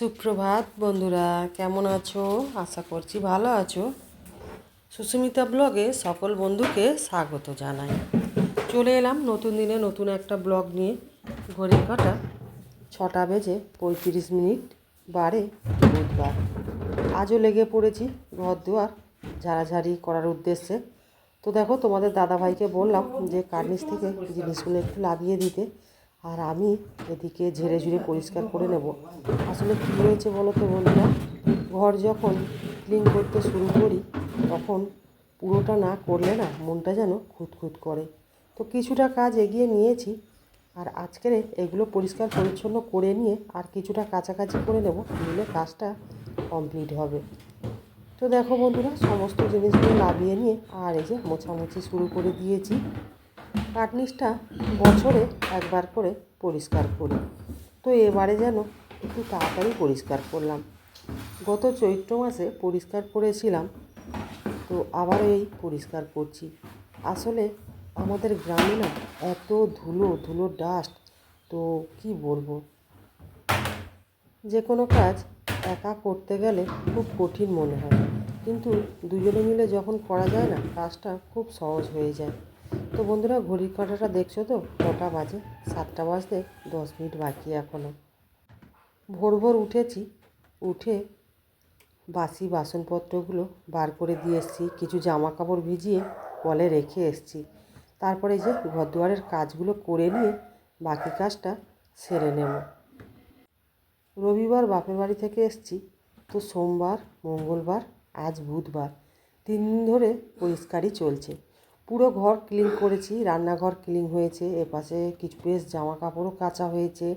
সুপ্রভাত বন্ধুরা, কেমন আছো? আশা করছি ভালো আছো। সুস্মিতা ব্লগে সকল বন্ধুকে স্বাগত জানাই। চলে এলাম নতুন দিনে নতুন একটা ব্লগ নিয়ে। ঘড়ি কাটা ছটা বেজে পঁয়ত্রিশ মিনিট বারে বুধবার। আজও লেগে পড়েছি ঘর দুয়ার ঝাড়াঝাড়ি করার উদ্দেশ্যে। তো দেখো তোমাদের দাদাভাইকে বললাম যে কার্নিশ থেকে জিনিসগুলো একটু লাগিয়ে দিতে। আর আমি এদিকে ঝেড়ে ঝুড়ে পরিষ্কার করে নেব। আসলে কী হয়েছে বলো তো বন্ধুরা? ঘর যখন ক্লিন করতে শুরু করি, তখন পুরোটা না করলে না মনটা যেন খুঁতখুত করে। তো কিছুটা কাজ এগিয়ে নিয়েছি, আর আজকের এগুলো পরিষ্কার পরিচ্ছন্ন করে নিয়ে আর কিছুটা কাছাকাছি করে নেব, নিলে কাজটা কমপ্লিট হবে। তো দেখো বন্ধুরা, সমস্ত জিনিসগুলো লাগিয়ে নিয়ে আর এই যে মোছামুছি শুরু করে দিয়েছি। কার্নিশটা বছরে একবার করে পরিষ্কার করি। তো এবারে যেন একটু তাড়াতাড়ি পরিষ্কার করলাম। গত চৈত্র মাসে পরিষ্কার করেছিলাম, তো আবার এই পরিষ্কার করছি। আসলে আমাদের গ্রামে না এত ধুলো ধুলো ডাস্ট তো কি বলব? যে কোনো কাজ একা করতে গেলে খুব কঠিন মনে হয়। কিন্তু দুজনে মিলে যখন করা যায় না, কাজটা খুব সহজ হয়ে যায়। তো বন্ধুরা, ঘড়ির কাঁটাটা দেখছ তো? কটা বাজে? সাতটা বাজতে দশ মিনিট বাকি এখনও ভোর ভোর উঠেছি, উঠে বাসি বাসনপত্রগুলো বার করে দিয়ে এসেছি, কিছু জামা কাপড় ভিজিয়ে কলে রেখে এসেছি। তারপরে যে ঘরদুয়ারের কাজগুলো করে নিয়ে বাকি কাজটা সেরে নেব। রবিবার বাপের বাড়ি থেকে এসেছি, তো সোমবার, মঙ্গলবার, আজ বুধবার। তিন দিন ধরে পরিষ্কারই চলছে। পুরো ঘর ক্লিন করেছি, রান্নাঘর ক্লিন হয়েছে, এপাশে কিছু বেশ জামা কাপড়ও কাচা হয়েছে।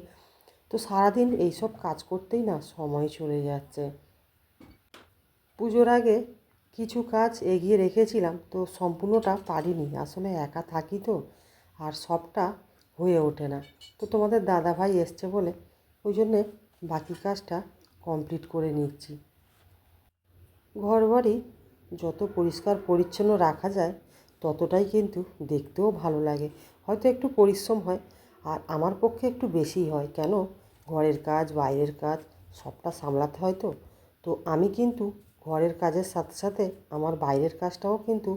তো সারাদিন এইসব কাজ করতেই না সময় চলে যাচ্ছে। পুজোর আগে কিছু কাজ এগিয়ে রেখেছিলাম, তো সম্পূর্ণটা পারিনি। আসলে একা থাকি তো, আর সবটা হয়ে ওঠে না। তো তোমাদের দাদা ভাই এসছে বলে ওই জন্যে বাকি কাজটা কমপ্লিট করে নিচ্ছি। ঘর বাড়ি যত পরিষ্কার পরিচ্ছন্ন রাখা যায় ততটাই কিন্তু দেখতেও ভালো লাগে। হয়তো একটু পরিশ্রম হয়, আর আমার পক্ষে একটু বেশিই হয়। কেন? ঘরের কাজ, বাইরের কাজ, সবটা সামলাতে হয় তো। তো আমি কিন্তু ঘরের কাজের সাথে সাথে আমার বাইরের কাজটাও কিন্তু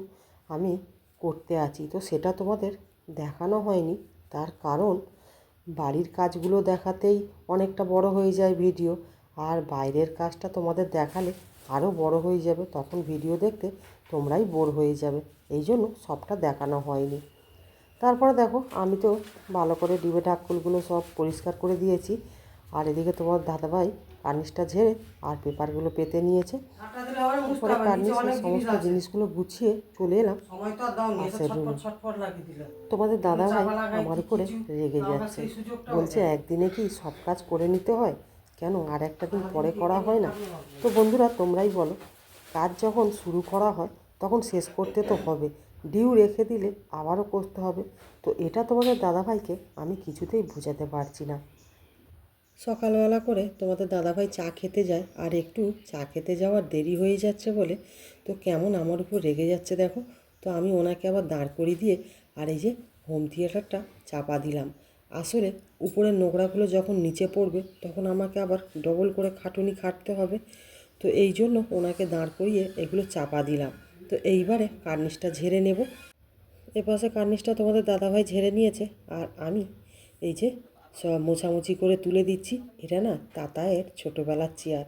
আমি করতে আছি। তো সেটা তোমাদের দেখানো হয়নি। তার কারণ, বাড়ির কাজগুলো দেখাতেই অনেকটা বড় হয়ে যায় ভিডিও। আর বাইরের কাজটা তোমাদের দেখালে আরও বড় হয়ে যাবে তখন ভিডিও দেখতে তোমরাই বোর হয়ে যাবে। এই জন্য সবটা দেখানো হয়নি। তারপরে দেখো আমি তো ভালো করে ডিবে ঢাকুলগুলো সব পরিষ্কার করে দিয়েছি। আর এদিকে তোমার দাদাভাই কার্নিশটা ঝেড়ে আর পেপারগুলো পেতে নিয়েছে। তারপরে কার্নিশের সমস্ত জিনিসগুলো গুছিয়ে চলে এলাম। পাশের রুমে তোমাদের দাদা ভাই আমার উপরে রেগে যাচ্ছে। বলছে একদিনে কি সব কাজ করে নিতে হয়? কেন? আর একটা দিন পরে করা হয় না। তো বন্ধুরা, তোমরাই বলো, কাজ যখন শুরু করা হয়, তখন শেষ করতে তো হবে। ডিউ রেখে দিলে আবারও করতে হবে। তো এটা তোমাদের দাদাভাইকে আমি কিছুতেই বোঝাতে পারছি না। সকালবেলা করে তোমাদের দাদাভাই চা খেতে যায়, আর একটু চা খেতে যাওয়ার দেরি হয়ে যাচ্ছে বলে তো কেমন আমার উপর রেগে যাচ্ছে দেখো। তো আমি ওনাকে আবার দাঁড় করিয়ে দিয়ে আর এই যে হোম থিয়েটারটা চাপা দিলাম। আসলে উপরের নোংরাগুলো যখন নিচে পড়বে, তখন আমাকে আবার ডবল করে খাটুনি খাটতে হবে। তো এই জন্য ওনাকে দাঁড় করিয়ে এগুলো চাপা দিলাম। তো এইবারে কার্নিশটা ঝেড়ে নেব। এপাশে কার্নিশটা তোমাদের দাদাভাই ঝেড়ে নিয়েছে। আর আমি এই যে সব মোছামুছি করে তুলে দিচ্ছি। এটা না তাতায়ের ছোটোবেলার চেয়ার।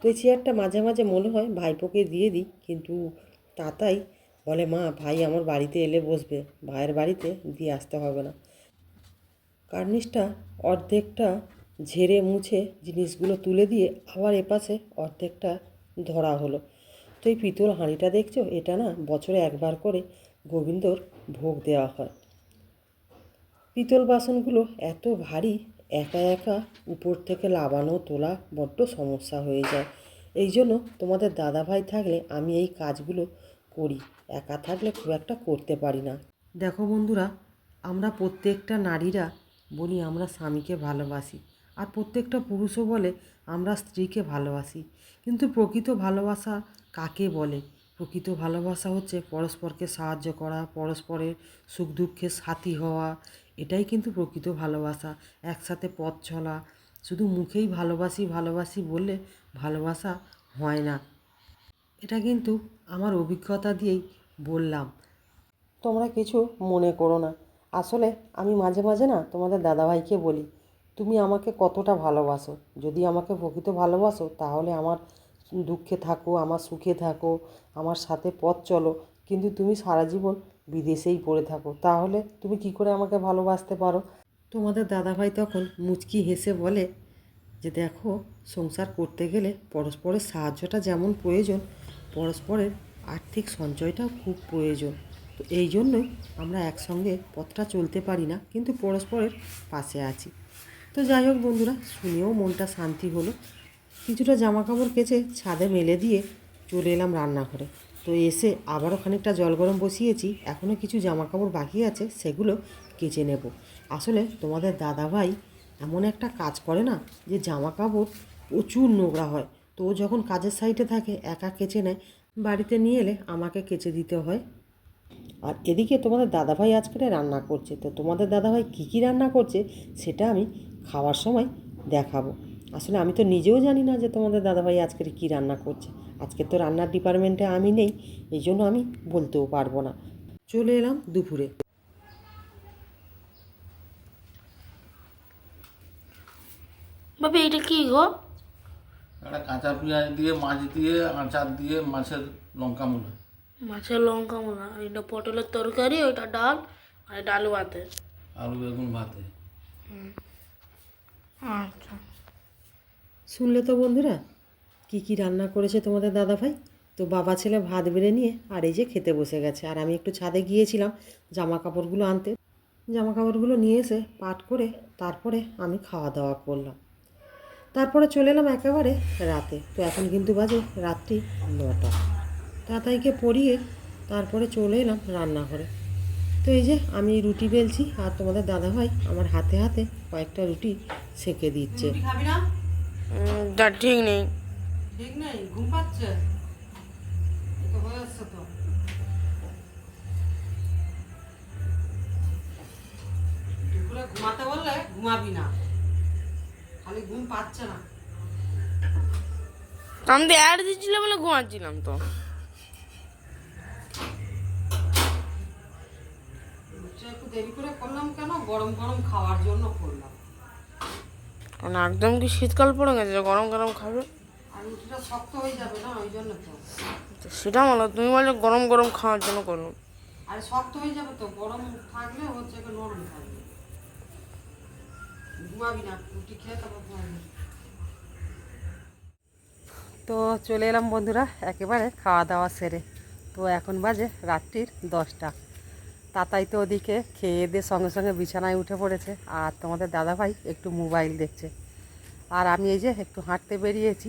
তো এই চেয়ারটা মাঝে মাঝে মনে হয় ভাইপোকে দিয়ে দিই, কিন্তু তাতাই বলে, মা, ভাই আমার বাড়িতে এলে বসবে। ভাইয়ের বাড়িতে দিয়ে আসতে হবে না। কার্নিশটা অর্ধেকটা ঝেড়ে মুছে জিনিসগুলো তুলে দিয়ে আবার এপাশে অর্ধেকটা ধরা হলো। তো এই পিতল হাঁড়িটা দেখছ? এটা না বছরে একবার করে গোবিন্দর ভোগ দেওয়া হয়। পিতল বাসনগুলো এত ভারী, একা একা উপর থেকে লাবানো তোলা বড্ড সমস্যা হয়ে যায়। এই জন্য তোমাদের দাদা ভাই থাকলে আমি এই কাজগুলো করি, একা থাকলে খুব একটা করতে পারি না। দেখো বন্ধুরা, আমরা প্রত্যেকটা নারীরা বলি, আমরা স্বামীকে ভালোবাসি। আর প্রত্যেকটা পুরুষও বলে, আমরা স্ত্রীকে ভালোবাসি। কিন্তু প্রকৃত ভালোবাসা কাকে বলে? প্রকৃত ভালোবাসা হচ্ছে পরস্পরকে সাহায্য করা, পরস্পরের সুখ দুঃখে সাথী হওয়া। এটাই কিন্তু প্রকৃত ভালোবাসা, একসাথে পথ চলা। শুধু মুখেই ভালোবাসি ভালোবাসি বললে ভালোবাসা হয় না। এটা কিন্তু আমার অভিজ্ঞতা দিয়েই বললাম। তোমরা কিছু মনে করো না। আসলে আমি মাঝে মাঝে না তোমাদের দাদাভাইকে বলি, তুমি আমাকে কতটা ভালোবাসো। যদি আমাকে প্রকৃত ভালোবাসো, তাহলে আমার দুঃখে থাকো, আমার সুখে থাকো, আমার সাথে পথ চলো। কিন্তু তুমি সারা জীবন বিদেশেই পড়ে থাকো। তাহলে তুমি কি করে আমাকে ভালোবাসতে পারো? তোমাদের দাদাভাই তখন মুচকি হেসে বলে, যে দেখো, সংসার করতে গেলে পরস্পরের সাহায্যটা যেমন প্রয়োজন, পরস্পরের আর্থিক সঞ্চয়টাও খুব প্রয়োজন। তো এই জন্যই আমরা একসঙ্গে পথটা চলতে পারি না, কিন্তু পরস্পরের পাশে আছি। তো যাই হোক বন্ধুরা, শুনেও মনটা শান্তি হলো। কিছুটা জামা কাপড় কেচে ছাদে মেলে দিয়ে চলে এলাম রান্নাঘরে। তো এসে আবারও খানিকটা জল গরম বসিয়েছি এখনও কিছু জামা কাপড় বাকি আছে, সেগুলো কেচে নেব। আসলে তোমাদের দাদাভাই এমন একটা কাজ করে না, যে জামা কাপড় প্রচুর নোংরা হয়। তো যখন কাজের সাইডে থাকে, একা কেচে নেয়। বাড়িতে নিয়ে এলে আমাকে কেচে দিতে হয়। আর এদিকে তোমাদের দাদাভাই আজকে রান্না করছে। তো তোমাদের দাদাভাই কী কী রান্না করছে সেটা আমি খাওয়ার সময় দেখাবো। আসলে আমি তো নিজেও জানি না যে তোমাদের দাদাভাই আজকের কী রান্না করছে। আজকে তো রান্নার ডিপার্টমেন্টে আমি নেই এই জন্য আমি বলতেও পারব না। চলে এলাম দুপুরে। বাবা এটা কি গো? একটা কাঁচা পেঁয়াজ দিয়ে মাছ দিয়ে আচার দিয়ে মাছের লঙ্কা মূলা। মাছের লঙ্কা মোনা এটা পটলের তরকারি ওইটা ডাল আর এটা আলু ভাতে। আলু বেগুন ভাতে। আচ্ছা। শুনলে তো বন্ধুরা কি কি রান্না করেছে তোমাদের দাদাভাই? তো বাবা ছেলে ভাত বেড়ে নিয়ে আর এই যে খেতে বসে গেছে। আর আমি একটু ছাদে গিয়েছিলাম জামা কাপড়গুলো আনতে। জামা কাপড়গুলো নিয়ে এসে পাট করে তারপরে আমি খাওয়া দাওয়া করলাম। তারপরে চলে এলাম একেবারে রাতে। তো এখন কিন্তু বাজে রাত্রি নটা। তাতাইকে পরিয়ে তারপরে চলে এলাম রান্নাঘরে। তো এই যে আমি রুটি বেলছি আর তোমাদের দাদাভাই আমার হাতে হাতে কয়েকটা রুটি সেকে দিচ্ছে। খাবি তা ঠিক নেই। ঠিক নেই? ঘুম পাচ্ছে? ঘুমাতে বললে ঘুমাবি না। খালি ঘুম পাচ্ছে না। আমি তো অ্যাড দিচ্ছিল বলে ঘুমাচ্ছিলাম তো হচ্ছে একটু দেরি করে করলাম কেন? গরম গরম খাওয়ার জন্য করলাম। কারণ একদম কি শীতকাল পড়ে গেছে গরম গরম খাবে? আর রুটিটা শক্ত হয়ে যাবে না ওই জন্য তো। তো সেটা বলো তুমি বলে গরম গরম খাওয়ার জন্য করলাম। আর শক্ত হয়ে যাবে তো গরম থাকলে হচ্ছে নরম থাকবে। ঘুমাবি না রুটি খেয়ে তারপর ঘুমাবি। তো চলে এলাম বন্ধুরা একেবারে খাওয়া দাওয়া সেরে। তো এখন বাজে রাত্রির দশটা। তাতাই তো ওদিকে, খেয়ে দিয়ে সঙ্গে সঙ্গে বিছানায় উঠে পড়েছে। আর তোমাদের দাদাভাই একটু মোবাইল দেখছে। আর আমি এই যে একটু হাঁটতে বেরিয়েছি।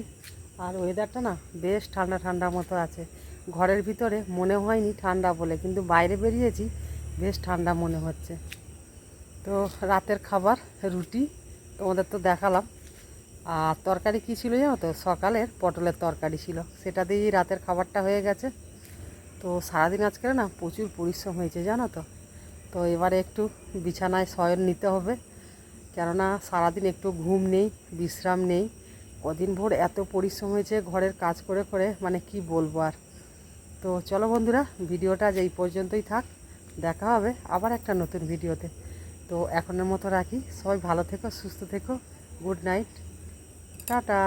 আর ওয়েদারটা না বেশ ঠান্ডা ঠান্ডা মতো আছে। ঘরের ভিতরে মনে হয়নি ঠান্ডা বলে, কিন্তু বাইরে বেরিয়েছি, বেশ ঠান্ডা মনে হচ্ছে। তো রাতের খাবার, রুটি তোমাদের তো দেখালাম। আর তরকারি কী ছিল জানো তো? সকালের পটলের তরকারি ছিল। সেটা দিয়েই রাতের খাবারটা হয়ে গেছে। তো সারাদিন আজকে না প্রচুর পরিশ্রম হয়েছে, জানো তো। তো এবারে একটু বিছানায় শয়ন নিতে হবে, কেননা সারাদিন একটু ঘুম নেই, বিশ্রাম নেই। কদিন ভোর এত পরিশ্রম হয়েছে ঘরের কাজ করে করে মানে কি বলব আর। তো চলো বন্ধুরা, ভিডিওটা আজ এই পর্যন্তই থাক, দেখা হবে আবার একটা নতুন ভিডিওতে। তো এখনের মতো রাখি, সবাই ভালো থেকো, সুস্থ থেকো, গুড নাইট, টাটা।